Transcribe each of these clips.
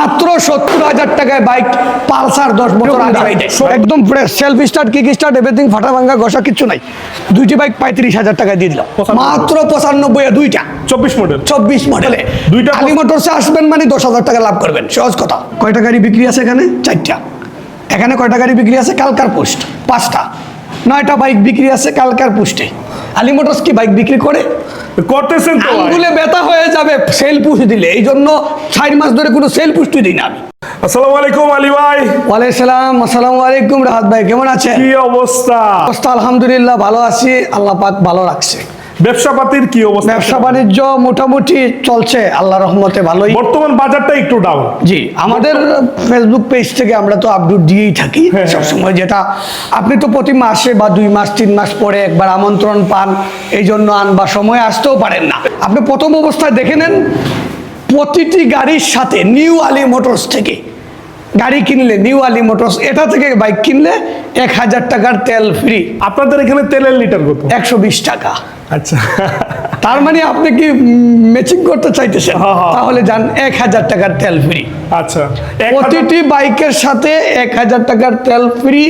মাত্র সত্তর হাজার টাকায় বাইক পালসার দশ বছর আগে একদম fresh self start kick start everything ফাটা ভাঙ্গা ঘষা কিচ্ছু নাই। দুইটি বাইক পঁয়ত্রিশ হাজার টাকায় দিয়ে দিলাম। মাত্র পঁচানব্বই দুইটা। চব্বিশ মডেল চব্বিশ মডেলে দুইটা আলী মোটরসে আসবেন মানে দশ হাজার টাকা লাভ করবেন। সহজ কথা। কয়টা গাড়ি বিক্রি আছে এখানে? চারটা। এখানে কয়টা গাড়ি বিক্রি আছে? কালকার পোস্ট। পাঁচটা। নয়টা বাইক বিক্রি আছে কালকার পোস্টে। আলী মোটরস কি বাইক বিক্রি করে? করতেছেন তো আঙ্গুলে ব্যথা হয়ে যাবে সেল পুষ দিলে এই জন্য চার মাস ধরে কোনো সেল পুষ্টি দিই না আমি। আসসালামু আলাইকুম আলী ভাই। ওয়ালাইকুম সালাম আসসালামু আলাইকুম রাহাত ভাই কেমন আছেন? কি অবস্থা? অবস্থা আলহামদুলিল্লাহ ভালো আছি আল্লাহ পাক ভালো রাখছে। ব্যবসা পাতির কি অবস্থা? ব্যবসা বাণিজ্য মোটামুটি চলছে আল্লাহ রহমতে ভালোই। বর্তমান বাজারটা একটু ডাউন জি আমাদের ফেসবুক পেজ থেকে আমরা তো আপডেট দিয়েই থাকি। হ্যাঁ, হ্যাঁ। সবসময় যেটা আপনি তো প্রতি মাসে বা দুই মাস তিন মাস পরে একবার আমন্ত্রণ পান এই জন্য আন বা সময় আসতেও পারেন না। আপনি প্রথম অবস্থায় দেখে নেন প্রতিটি গাড়ির সাথে নিউ আলী মোটরস থেকে। গাড়ি কিনলে নিউ আলি মোটরস এটা থেকে বাইক কিনলে এক হাজার টাকার তেল ফ্রি আপনাদের এখানে তেলের লিটার কত? একশো বিশ টাকা। আচ্ছা। তার মানে আপনি কি ম্যাচিং করতে চাইতেছেন? হ্যাঁ, হ্যাঁ। তাহলে যান এক হাজার টাকার তেল ফ্রি আচ্ছা। প্রতিটি বাইকের সাথে এক হাজার টাকার তেল ফ্রি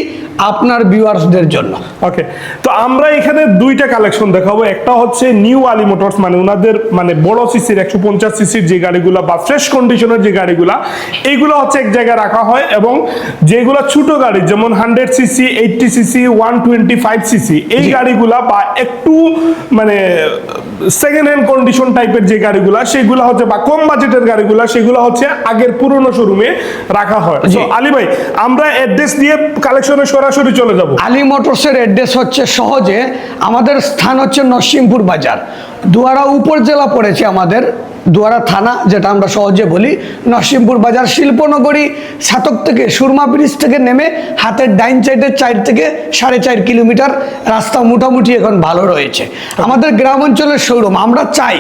আপনার ভিউয়ার্সদের জন্য। ওকে তো আমরা এখানে দুইটা কালেকশন দেখাবো। একটা হচ্ছে নিউ আলি মোটরস মানে ওনাদের মানে বড় সিসির একশো পঞ্চাশ সিসির যে গাড়িগুলা বা ফ্রেশ কন্ডিশনের যে গাড়িগুলা এইগুলো হচ্ছে এক জায়গায় রাখা হয় এবং যেগুলা ছোট গাড়ি যেমন hundred CC eighty CC one twenty five CC এই গাড়িগুলা বা একটু মানে সেকেন্ড হ্যান্ড কন্ডিশন টাইপের যে গাড়িগুলা সেগুলো হচ্ছে বা কম বাজেটের গাড়িগুলা সেগুলো হচ্ছে আগের পুরনো শোরুমে রাখা হয়। আলী ভাই আমরা অ্যাড্রেস দিয়ে কালেকশনে সরাসরি চলে যাব। আলী মোটরসের অ্যাড্রেস হচ্ছে সহজে আমাদের স্থান হচ্ছে নরসিংপুর বাজার। দুয়ারা উপজেলা পড়েছে আমাদের দুয়ারা থানা যেটা আমরা সহজে বলি নরসিংপুর বাজার শিল্পনগরী ছাতক থেকে সুরমা ব্রিজ থেকে নেমে হাতের ডাইন সাইডের চার থেকে সাড়ে চার কিলোমিটার রাস্তা মোটামুটি এখন ভালো রয়েছে। আমাদের গ্রাম অঞ্চলের শোরুম আমরা চাই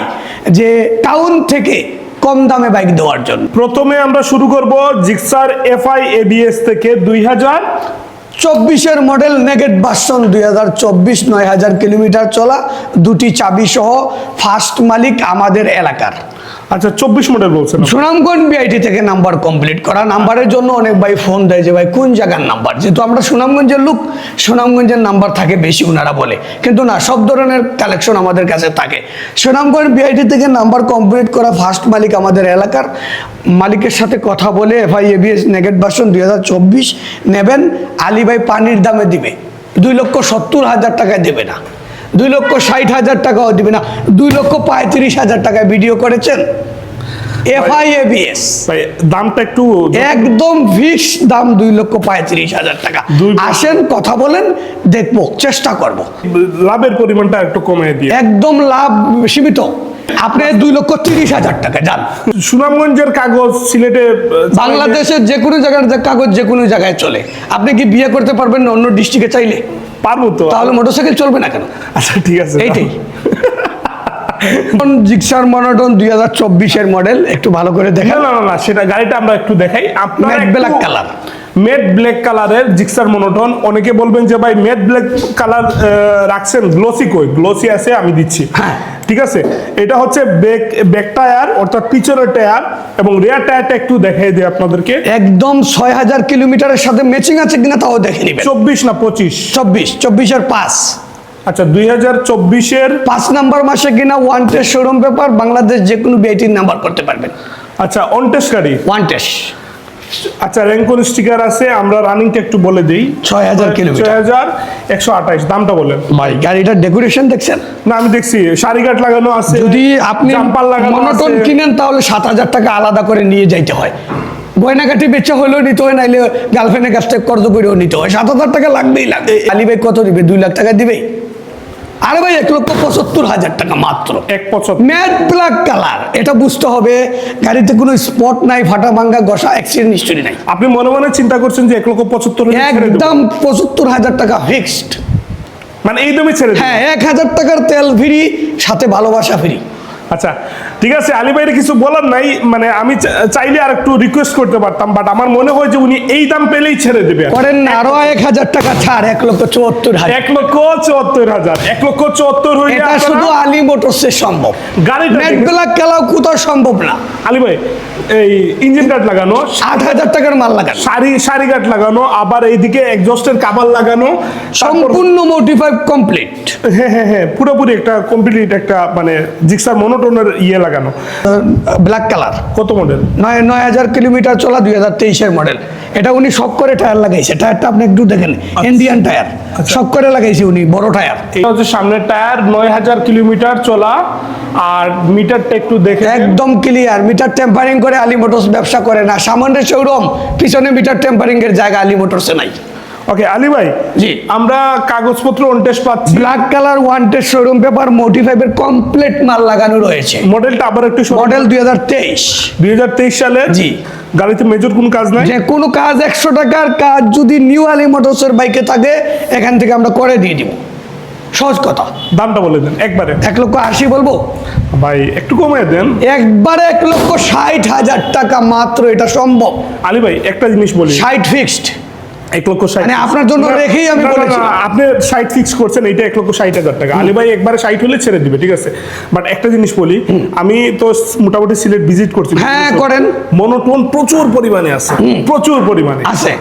যে টাউন থেকে কম দামে বাইক দেওয়ার জন্য। প্রথমে আমরা শুরু করব জিক্সার এফআই এবিএস থেকে দুই হাজার চব্বিশের মডেল নেগেট বাসন দুই হাজার চব্বিশ, নয় হাজার কিলোমিটার চলা, দুটি চাবি সহ ফার্স্ট মালিক আমাদের এলাকার। আচ্ছা চব্বিশ মডেল বলছেন সুনামগঞ্জ বিআইটি থেকে নাম্বার কমপ্লিট করা। নাম্বারের জন্য অনেক ভাই ফোন দেয় যে, ভাই, কোন জায়গার নাম্বার? যেহেতু আমরা সুনামগঞ্জের লোক, সুনামগঞ্জের নাম্বার থাকে বেশি ওনারা বলে। কিন্তু না, সব ধরনের কালেকশন আমাদের কাছে থাকে। সুনামগঞ্জ বিআইটি থেকে নাম্বার কমপ্লিট করা ফার্স্ট মালিক আমাদের এলাকার। মালিকের সাথে কথা বলে এফআই এবিএস নেগেট ভার্সন দুই নেবেন। আলী ভাই পানির দামে দিবে। দুই লক্ষ সত্তর হাজার টাকায় দেবে না। দুই লক্ষ ষাট হাজার টাকাও দিবে না। দুই লক্ষ পঁয়ত্রিশ হাজার টাকায় ভিডিও করেছেন? দামটা একটু একদম ফিক্স দাম দুই লক্ষ পঁয়ত্রিশ হাজার টাকা। আসেন কথা বলেন দেখব চেষ্টা করব। লাভের পরিমাণটা একটু কমিয়ে দিয়ে একদম লাভ সীমিত। আপনি দুই লক্ষ তিরিশ হাজার টাকা যান। সুনামগঞ্জের কাগজ সিলেটে বাংলাদেশের যে কোনো জায়গার কাগজ যে কোনো জায়গায় চলে। আপনি কি বিয়ে করতে পারবেন না অন্য ডিস্ট্রিক্টে চাইলে? পারব তো। তাহলে মোটরসাইকেল চলবে না কেন? আচ্ছা ঠিক আছে এইটাই। জিক্সার মনোটন দুই হাজার চব্বিশের মডেল একটু ভালো করে দেখেন। না না না সেটা গাড়িটা আমরা একটু দেখাই। আপনার black color। মেট ব্ল্যাক কালারের জিক্সার মনোটন অনেকে বলবেন যে ভাই মেট ব্ল্যাক কালার রাখছেন? গ্লোসি কই? গ্লোসি আছে আমি দিচ্ছি। হ্যাঁ। ঠিক আছে? এটা হচ্ছে ব্যাক ব্যাক টায়ার অর্থাৎ পিছনের টায়ার এবং রেয়ার টায়ারটা একটু দেখাই দিই আপনাদেরকে। একদম ছয় হাজার কিলোমিটারের সাথে ম্যাচিং আছে কিনা তাও দেখে নিবেন। চব্বিশ না পঁচিশ? চব্বিশ চব্বিশের পাঁচ। আচ্ছা দুই হাজার চব্বিশের পাঁচ নাম্বার মাসে কিনা one test showroom paper Bangladesh যে কোনো বিআইটির নাম্বার করতে পারবেন। আচ্ছা অনটেস্ট গাড়ি? ওয়ান টেস্ট আচ্ছা র্যাঙ্কন স্টিকার আছে আমরা রানিংটা একটু বলে দিই। 6000 কিলোমিটার। ছয় হাজার একশো দামটা বলেন। ভাই গাড়িটার ডেকোরেশন দেখছেন? না আমি দেখছি সারিঘাট লাগানো আছে যদি আপনি জাম্পার লাগানো মনোটন। কিনেন তাহলে সাত হাজার টাকা আলাদা করে নিয়ে যাইতে হয়। গয়নাকাটি বেচা হলেও নিতে হয় নাইলে গার্লফ্রেন্ডের কাছ থেকে কর্জ করেও নিতে হয়। সাত হাজার টাকা লাগবেই লাগবে আলী ভাই কত দিবে? দুই লাখ টাকা দিবে? আরে ভাই এক লক্ষ পঁচাত্তর হাজার টাকা মাত্র। এক পঁচাত্তর। ম্যাট ব্ল্যাক কালার এটা বুঝতে হবে গাড়িতে কোনো স্পট নাই ফাটা ভাঙ্গা ঘষা অ্যাক্সিডেন্ট হিস্টোরি নাই। আপনি মনে মনে চিন্তা করছেন যে এক লক্ষ পঁচাত্তর একদম পঁচাত্তর হাজার টাকা ফিক্সড মানে এই দামে ছেড়ে হ্যাঁ এক হাজার টাকার তেল ফ্রি সাথে ভালোবাসা ফ্রি আচ্ছা ঠিক আছে আলী ভাইয়ের কিছু বলার নাই মানে আমি চাইলে আর একটু রিকোয়েস্ট করতে পারতাম বাট আমার মনে হয় যে উনি এই দাম পেলেই ছেড়ে দেবে করেন না আরও এক হাজার টাকা ছাড় এক লক্ষ চুয়াত্তর হাজার। এক লক্ষ চুয়াত্তর হাজার এক লক্ষ চুয়াত্তর হইলে এটা শুধু আলী মোটরসে সম্ভব। গাড়িটা ব্ল্যাক কালাও কোথাও সম্ভব না। আলী ভাই এই ইঞ্জিন কাট লাগানো আট হাজার টাকার মাল লাগান। সারি সারি কাট লাগানো আবার এইদিকে এক্সস্টের কাবার লাগানো সম্পূর্ণ মোটিফাইভ কমপ্লিট হ্যাঁ হ্যাঁ হ্যাঁ পুরোপুরি একটা কমপ্লিট একটা মানে জিক্সার মনোটোনের ইয়ে লাগানো ব্ল্যাক কালার কত মডেল নয় নয় হাজার কিলোমিটার চলা দুই হাজার তেইশের মডেল এটা উনি শখ করে টায়ার লাগাইছে। টায়ারটা আপনি একটু দেখেন। ইন্ডিয়ান টায়ার শখ করে লাগাইছে উনি বড় টায়ার এটা হচ্ছে সামনের টায়ার নয় হাজার কিলোমিটার চলা। আর মিটারটা একটু দেখে একদম ক্লিয়ার মিটার টেম্পারিং করে আলী মোটরস ব্যবসা করে না। সামান্য শোরুম পিছনে মিটার টেম্পারিং এর জায়গা আলী মোটরসে নাই। ওকে আলী ভাই জি। আমরা কাগজপত্র টেস্ট পাচ্ছি। Black colour wanted showroom paper মোটিফাইভের complete মাল লাগানো রয়েছে। মডেলটা আবার একটু মডেল দুই হাজার তেইশ। দুই হাজার তেইশ সালে জি। গাড়িতে মেজর কোন কাজ নাই? যে কোনো কাজ একশো টাকার কাজ যদি নিউ আলী মোটরসের বাইকে থাকে এখান থেকে আমরা করে দিয়ে দিব। সহজ কথা। দামটা বলে দেন একবারে। এক লক্ষ আশি বলব? ভাই একটু কমিয়ে দেন। একবারে এক লক্ষ ষাট হাজার টাকা মাত্র এটা সম্ভব। আলী ভাই একটা জিনিস বলি। ষাট ফিক্সড এক লক্ষ মানে আপনার জন্য রেখেই আমি বলেছি। আপনি ষাট ফিক্স করছেন এটা এক লক্ষ ষাট হাজার টাকা। আলী ভাই একবারে ষাট হলে ছেড়ে দিবে ঠিক আছে? বাট একটা জিনিস বলি আমি তো মোটামুটি সিলেট ভিজিট করছি হ্যাঁ, করেন। মনোটোন প্রচুর পরিমাণে আছে প্রচুর পরিমাণে। আছে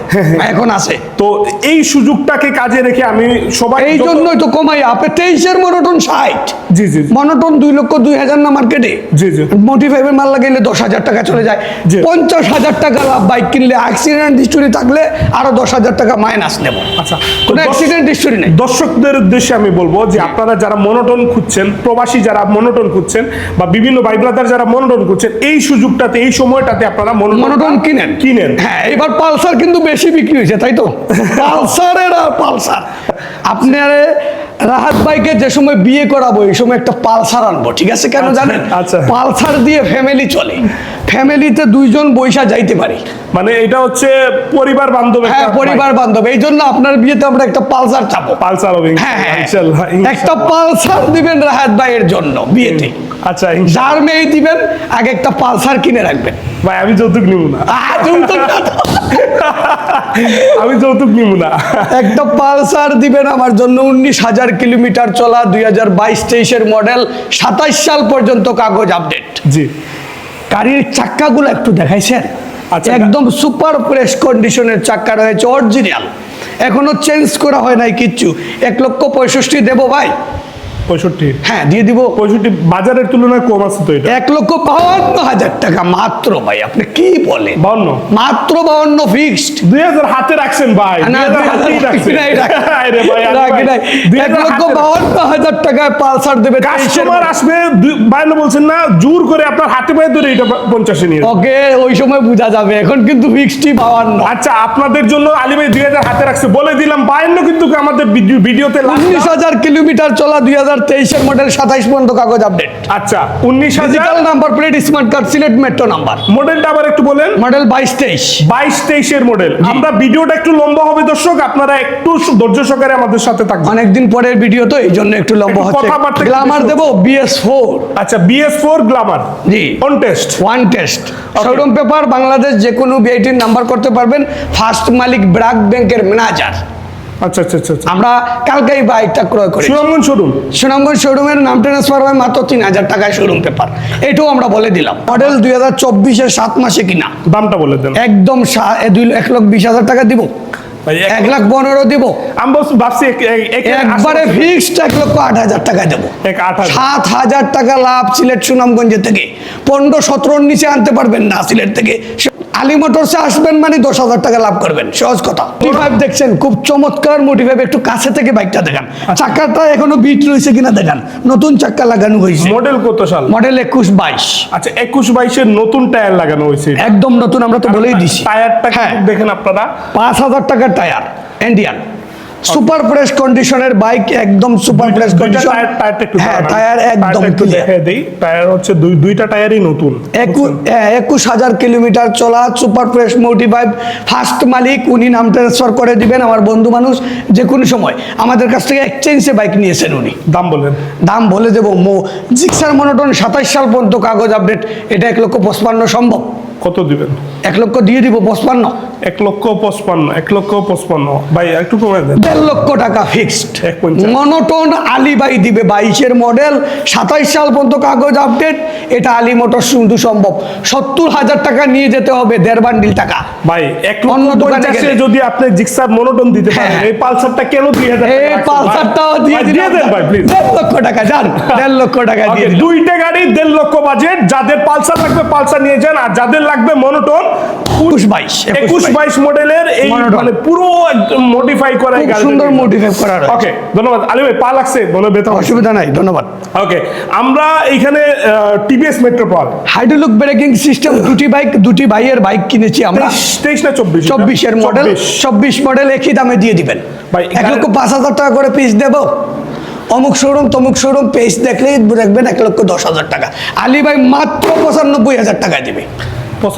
এখন আছে। তো এই সুযোগটাকে কাজে রেখে আমি সবাই এই জন্যই তো কমাই আপনি তেইশের মনোটন ষাট। জি জি মনোটন দুই লক্ষ দুই হাজার না মার্কেটে জি জি। মোটিফাইভের মাল লাগাইলে দশ হাজার টাকা চলে যায়। পঞ্চাশ হাজার টাকা লাভ বাইক কিনলে অ্যাক্সিডেন্ট হিস্টোরি থাকলে আরও দশ হাজার টাকা মাইনাস নেব। আচ্ছা কোনো অ্যাক্সিডেন্ট হিস্টোরি নেই। দর্শকদের উদ্দেশ্যে আমি বলব যে আপনারা যারা মনোটন খুঁজছেন প্রবাসী যারা মনোটন খুঁজছেন বা বিভিন্ন ভাই ব্রাদার যারা মনোটন খুঁজছেন এই সুযোগটাতে এই সময়টাতে আপনারা মনোটন কিনেন। কিনেন। হ্যাঁ এবার পালসার কিন্তু বেশি বিক্রি হয়েছে তাই তো? পালসারের আর পালসার। আপনার রাহাত ভাইকে যে সময় বিয়ে করাবো এই সময় একটা পালসার আনব ঠিক আছে? কেন আচ্ছা, জানেন? আচ্ছা। পালসার দিয়ে ফ্যামিলি চলে। ফ্যামিলিতে দুইজন বৈশা যাইতে পারি। মানে এটা হচ্ছে পরিবার বান্ধব হ্যাঁ পরিবার বান্ধব এই জন্য আপনার বিয়েতে আমরা একটা পালসার চাবো। পালসার হবে হ্যাঁ হ্যাঁ ইনশাআল্লাহ একটা পালসার দিবেন রাহাত ভাইয়ের জন্য বিয়েতে। আচ্ছা যার মেয়ে দিবেন আগে একটা পালসার কিনে রাখবেন। ভাই আমি যৌতুক নিব না। যৌতুক না। আমি যৌতুক নিব না। একটা পালসার দিবেন আমার জন্য উনিশ হাজার কিলোমিটার চলা দুই হাজার বাইশ তেইশের মডেল সাতাইশ সাল পর্যন্ত কাগজ আপডেট। জি। গাড়ির চাক্কাগুলো একটু দেখাইছেন? আচ্ছা। একদম সুপার ফ্রেশ কন্ডিশনের চাক্কা রয়েছে অরিজিনাল। এখনও চেঞ্জ করা হয় নাই কিচ্ছু। এক লক্ষ পঁয়ষট্টি দেবো ভাই। পঁয়ষট্টি। হ্যাঁ দিয়ে দিব পঁয়ষট্টি বাজারের তুলনায় কম আছে তো এটা। এক লক্ষ বাউন্ন হাজার টাকা মাত্র ভাই আপনি কি বলেন? বাউন্ন। মাত্র বাউন্ন ফিক্সড দুই হাজার হাতে রাখছেন ভাই 2000 হাতেই রাখছেন। নাই, রাখি- আরে ভাই, রাখি নাই। 2000 এক লক্ষ বাউন্ন হাজার টাকায় পালসার দেবে কাস্টমার আসবে বলছেন না জোর করে আপনার হাতে পায়ে ধরে এটা পঞ্চাশে নিয়ে ওকে ওই সময় বোঝা যাবে এখন কিন্তু ফিক্সটি বাউন্ন। আচ্ছা আপনাদের জন্য আলী ভাই দুই হাজার হাতে রাখছে বলে দিলাম বায়ান্ন কিন্তু আমাদের ভিডিওতে উনিশ। হাজার কিলোমিটার চলা দুই হাজার তেইশের মডেল সাতাইশ পর্যন্ত কাগজ আপডেট আচ্ছা উনিশ হাজার number plate smart card Sylhet metro number মডেলটা আবার একটু বলেন। মডেল বাইশ তেইশ। বাইশ তেইশের মডেল আমরা ভিডিওটা একটু লম্বা হবে দর্শক। আপনারা একটু ধৈর্য সহকারে আমাদের সাথে থাকবেন। অনেকদিন পরের ভিডিও তো এই জন্য একটু লম্বা হচ্ছে। গ্লামার দেবো বিএস ফোর আচ্ছা BS four Glamour G. On test one test showroom paper Bangladesh যে কোনো বিআইটির নাম্বার করতে পারবেন। ফার্স্ট মালিক ব্রাক ব্যাংকের ম্যানেজার আচ্ছা আচ্ছা আচ্ছা আচ্ছা। আমরা কালকেই বাইকটা ক্রয় করি সুনামগঞ্জ শোরুম সুনামগঞ্জ শোরুমের নাম ট্রান্সফার হয় মাত্র তিন হাজার টাকায় শোরুম পেপার এটাও আমরা বলে দিলাম। মডেল দুই হাজার চব্বিশের সাত মাসে কিনা। দামটা বলে দেন। একদম দুই এক লাখ বিশ হাজার টাকা দিব। এক- লাখ পনেরো দিব। আমি ভাবছি একবারে ফিক্সড এক লক্ষ আট হাজার টাকা দেবো। সাত হাজার টাকা লাভ সিলেট সুনামগঞ্জ থেকে। পনেরো সতেরোর নিচে আনতে পারবেন না সিলেট থেকে। আলী মোটরসে আসবেন মানে দশ হাজার টাকা লাভ করবেন সহজ কথা। মোটিফাইভ দেখছেন খুব চমৎকার মোটিফাইভ একটু কাছে থেকে বাইকটা দেখান। চাকাটা এখনও বিট রয়েছে কিনা দেখান। নতুন চাক্কা লাগানো হয়েছে। মডেল কত সাল? মডেল একুশ বাইশ। আচ্ছা একুশ বাইশের নতুন টায়ার লাগানো হয়েছে। একদম নতুন আমরা তো বলেই দিছি। টায়ারটা হ্যাঁ। দেখেন আপনারা। পাঁচ হাজার টাকার টায়ার ইন্ডিয়ান সুপার ফ্রেশ কন্ডিশনের বাইক একদম সুপার ফ্রেশ কন্ডিশন। টায়ার টায়ারটা একটু হ্যাঁ টায়ার একদম। দেখাই দেই। টায়ার হচ্ছে দুই দুইটা টায়ারই নতুন। একু- হ্যাঁ, একুশ হাজার কিলোমিটার চলা সুপার ফ্রেশ মোটিভাইভ ফার্স্ট মালিক উনি নাম ট্রান্সফার করে দিবেন আমার বন্ধু মানুষ যে কোনো সময়। আমাদের কাছ থেকে এক্সচেঞ্জে বাইক নিয়েছেন উনি। দাম বলেন। দাম বলে দেবো মো জিক্সার মনোটন সাতাইশ সাল পর্যন্ত কাগজ আপডেট এটা এক লক্ষ পঁচপান্ন সম্ভব। কত দিবেন? এক লক্ষ দিয়ে দিব পঁচপান্ন। এক লক্ষ পঁচপান্ন এক লক্ষ পঁচপান্ন। ভাই একটু কমে দেন। দেড় লক্ষ টাকা ফিক্সড। মনোটন আলিবাই দিবে বাইশের মডেল সাতাইশ সাল পর্যন্ত কাগজ আপডেট এটা আলী মোটর শুধু সম্ভব। সত্তর হাজার টাকা নিয়ে যেতে হবে দেড় বান্ডিল টাকা। ভাই এক অন্য লক্ষ দোকানে যদি আপনি জিক্সার মনোটন দিতে পারেন হ্যাঁ। এই পালসারটা কেন দুই হাজার এই পালসারটাও দিয়ে দিয়ে দেন ভাই প্লিজ দেড় লক্ষ টাকা যান। দেড় লক্ষ টাকা দিয়ে দুইটা গাড়ি দেড় লক্ষ বাজেট যাদের পালসার লাগবে পালসার নিয়ে যান আর যাদের লাগবে মনোটন একুশ বাইশ একুশ বাইশ মডেলের এই। মানে পুরো মডিফাই করা সুন্দর। মোটিভেট করা ওকে ধন্যবাদ। আলী ভাই পা লাগছে? বেতন। অসুবিধা নাই ধন্যবাদ। ওকে আমরা এইখানে টিভিএস মেট্রোপল হাইড্রোলিক ব্রেকিং সিস্টেম দুটি বাইক দুটি ভাইয়ের বাইক কিনেছি আমরা। তেইশ না চব্বিশ চব্বিশের মডেল চব্বিশ। মডেল একই দামে দিয়ে দিবেন। ভাই, এক লক্ষ পাঁচ হাজার টাকা করে পিস দেব। অমুক শোরুম তমুক শোরুম পেজ দেখলেই দেখবেন এক লক্ষ দশ হাজার টাকা। আলী ভাই মাত্র পঁচানব্বই হাজার টাকা দিবে।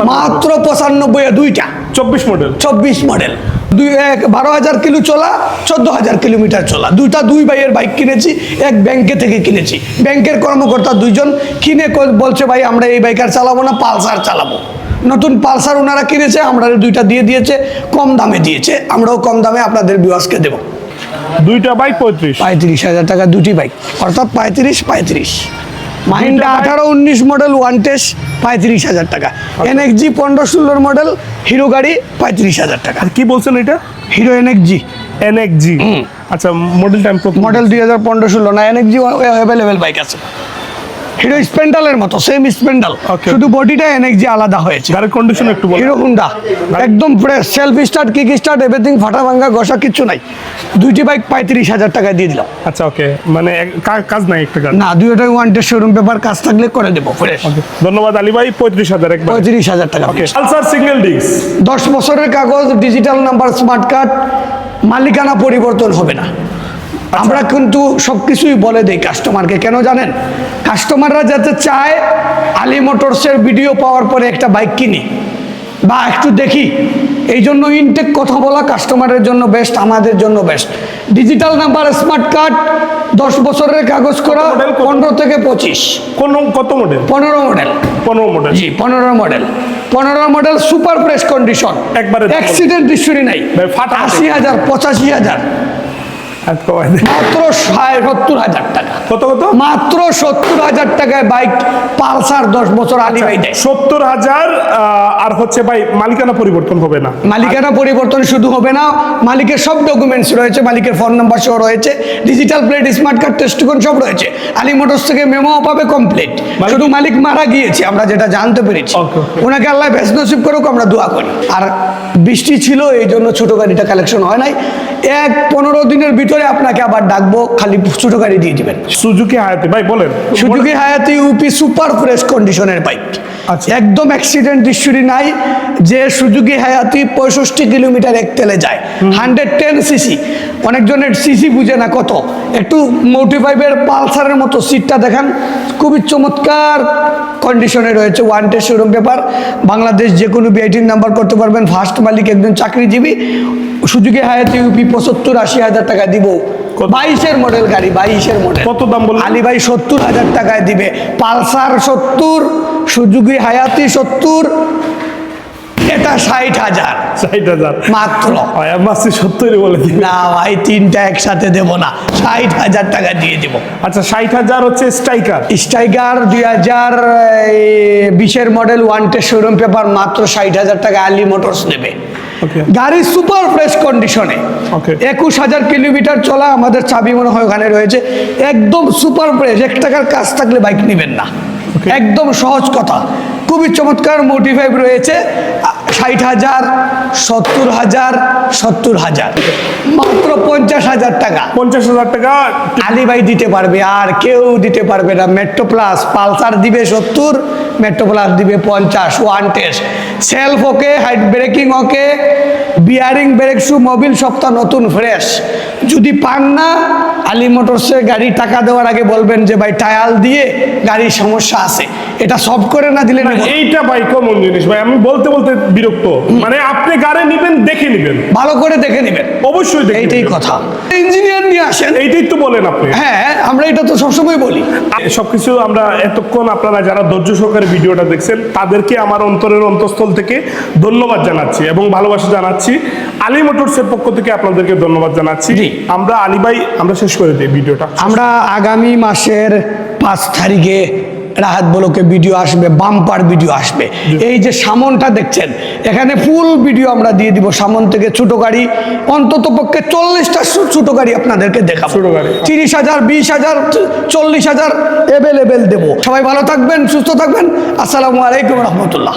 মাত্র পঁচানব্বই দুইটা। চব্বিশ মডেল। চব্বিশ মডেল। দুই এক বারো হাজার কিলো চলা চোদ্দ হাজার কিলোমিটার চলা। দুইটা দুই ভাইয়ের বাইক কিনেছি এক ব্যাংকে থেকে কিনেছি। ব্যাংকের কর্মকর্তা দুইজন কিনে বলছে ভাই আমরা এই বাইক আর চালাবো না পালসার চালাবো। নতুন পালসার ওনারা কিনেছে আমরা দুইটা দিয়ে দিয়েছে কম দামে দিয়েছে। আমরাও কম দামে আপনাদের বিওয়াসকে দেবো। দুইটা বাইক পঁয়ত্রিশ। পঁয়ত্রিশ হাজার টাকা দুটি বাইক। অর্থাৎ পঁয়ত্রিশ পঁয়ত্রিশ। মাহিন্দ্রা আঠারো উনিশ মডেল ওয়ান টেস্ট পঁয়ত্রিশ হাজার টাকা। এনএক্সজি পনেরো ষোলোর মডেল হিরো গাড়ি পঁয়ত্রিশ হাজার টাকা। আর কি বলছেন এটা? হিরো এনএক্সজি এনএক্সজি আচ্ছা মডেল টাইম মডেল দুই হাজার পনেরো ষোলো না এনএক্সজি অ্যাভেলেবেল বাইক আছে। হিরো স্পেন্ডালের মতো সেম স্পেন্ডাল. শুধু বডিটা এনএক্সজি আলাদা হয়েছে। গাড়ির কন্ডিশন একটু বলেন। হিরো হুন্ডা একদম fresh self start kick start everything ফাটা ভাঙ্গা ঘষা কিচ্ছু নাই। দুইটি বাইক পঁয়ত্রিশ হাজার টাকায় দিয়ে দিলাম। আচ্ছা ওকে মানে কাজ নাই একটা না দুইটাই ওয়ান টেস্ট শোরুম পেপার কাজ থাকলে করে দেবো ফ্রেশ ধন্যবাদ আলী ভাই পঁয়ত্রিশ হাজার একবার। পঁয়ত্রিশ হাজার টাকা ওকে পালসার সিঙ্গেল ডিস্ক দশ বছরের কাগজ ডিজিটাল নাম্বার স্মার্ট কার্ড মালিকানা পরিবর্তন হবে না। আমরা কিন্তু সব কিছুই বলে দিই কাস্টমারকে কেন জানেন? কাস্টমাররা যাতে চায় আলী মোটরসের ভিডিও পাওয়ার পরে একটা বাইক কিনি। বা একটু দেখি এই জন্য ইনটেক কথা বলা কাস্টমারের জন্য বেস্ট আমাদের জন্য best digital number smart card দশ বছরের কাগজ করা পনেরো থেকে পঁচিশ। কোন কত মডেল পনেরো মডেল পনেরো মডেল জি পনেরো মডেল পনেরো মডেল সুপার প্রেস কন্ডিশন একবারে অ্যাক্সিডেন্ট হিস্টোরি নাই। আশি হাজার পঁচাশি হাজার। মাত্র সত্তর হাজার টাকা। কত কত? মাত্র সত্তর হাজার টাকায় বাইক পালসার দশ বছর আলি ভাই দেয় সত্তর হাজার আর হচ্ছে ভাই মালিকানা পরিবর্তন হবে না? মালিকানা পরিবর্তন শুধু হবে না মালিকের সব ডকুমেন্টস রয়েছে মালিকের ফোন নাম্বার সহ রয়েছে ডিজিটাল প্লেট স্মার্ট কার্ড টেস্টকন সব রয়েছে। আলী মোটরস থেকে মেমো পাবে কমপ্লিট শুধু মালিক মারা গিয়েছে আমরা যেটা জানতে পেরেছি. ওনাকে আল্লাহ বেশ নসিব করুক আমরা দোয়া করি। আর বৃষ্টি ছিল এই জন্য ছোট গাড়িটা কালেকশন হয় নাই। এক পনেরো দিনের ভিতরে আপনাকে আবার ডাকবো খালি ছোট গাড়ি দিয়ে দিবেন। সুজুকি হায়াতি ভাই বলেন। Suzuki Hayate UP super fresh কন্ডিশনের বাইক। আচ্ছা। একদম অ্যাক্সিডেন্ট হিস্টোরি নাই যে সুজুকি হায়াতি পঁয়ষট্টি কিলোমিটার এক তেলে যায়। Hundred ten CC. অনেকজনের সিসি বুঝে না কত। একটু মোটি ফাইভের পালসারের মতো সিটটা দেখান। খুবই চমৎকার কন্ডিশনে রয়েছে one test showroom paper Bangladesh যে কোনো বিআইটির নাম্বার করতে পারবেন। ফার্স্ট মালিক একজন চাকরিজীবী। সুজুকি হায়াতি ইউপি পঁচাত্তর আশি হাজার টাকা দিব। বাইশের মডেল গাড়ি বাইশের মডেল কত দাম বললেন? আলী ভাই সত্তর হাজার টাকায় দিবে। পালসার সত্তর সুজুকি হায়াতি সত্তর এটা ষাট হাজার। ষাট হাজার। মাত্র। সত্তরই বলে না ভাই তিনটা একসাথে দেব না। ষাট হাজার টাকা দিয়ে দিব। আচ্ছা ষাট হাজার হচ্ছে স্ট্রাইকার। স্ট্রাইকার দুই হাজার বিশের model one test showroom paper মাত্র ষাট হাজার টাকা আলি মোটরস নেবে। গাড়ি সুপার ফ্রেশ কন্ডিশনে. একুশ হাজার কিলোমিটার চলা আমাদের চাবি মনে হয় ওখানে রয়েছে। একদম সুপার ফ্রেশ এক টাকার কাজ থাকলে বাইক নেবেন না. একদম সহজ কথা। খুবই চমৎকার মোটি ফাইভ রয়েছে। ষাট হাজার সত্তর হাজার সত্তর হাজার। মাত্র পঞ্চাশ হাজার টাকা। পঞ্চাশ হাজার টাকা। আলী ভাই দিতে পারবে আর কেউ দিতে পারবে না। মেট্রো প্লাস পালসার দিবে সত্তর মেট্রো প্লাস দিবে পঞ্চাশ one test self okay height braking okay bearing brake shoe Mobil সপ্তাহ নতুন ফ্রেশ যদি পান না আলী মোটরসে গাড়ি টাকা দেওয়ার আগে বলবেন যে ভাই টায়াল দিয়ে গাড়ির সমস্যা আছে। এটা সব করে না দিলে। এইটা ভাই কমন জিনিস ভাই আমি বলতে বলতে বিরক্ত। মানে আপনি গাড়ি নিবেন দেখে নিবেন। ভালো করে দেখে নেবেন। অবশ্যই দেখে এইটাই কথা। ইঞ্জিনিয়ার নিয়ে আসেন। এইটাই তো বলেন আপনি। হ্যাঁ আমরা এটা তো সবসময় বলি। সবকিছু আমরা এতক্ষণ আপনারা যারা ধৈর্য সহকারে ভিডিওটা দেখছেন তাদেরকে আমার অন্তরের অন্তঃস্থল থেকে ধন্যবাদ জানাচ্ছি এবং ভালোবাসা জানাচ্ছি। আলী মোটরসের পক্ষ থেকে আপনাদেরকে ধন্যবাদ জানাচ্ছি। আমরা আলী ভাই আমরা শেষ করে দিই ভিডিওটা। আমরা আগামী মাসের পাঁচ তারিখে রাহাত বলকে ভিডিও আসবে বাম্পার ভিডিও আসবে। এই যে সামনটা দেখছেন এখানে ফুল ভিডিও আমরা দিয়ে দিব সামন থেকে ছোটো গাড়ি। অন্তত পক্ষে চল্লিশটা ছোট গাড়ি আপনাদেরকে দেখা ছোট গাড়ি। তিরিশ হাজার বিশ হাজার চল্লিশ হাজার অ্যাভেলেবেল দেবো। সবাই ভালো থাকবেন সুস্থ থাকবেন। আসসালামু আলাইকুম রহমতুল্লাহ।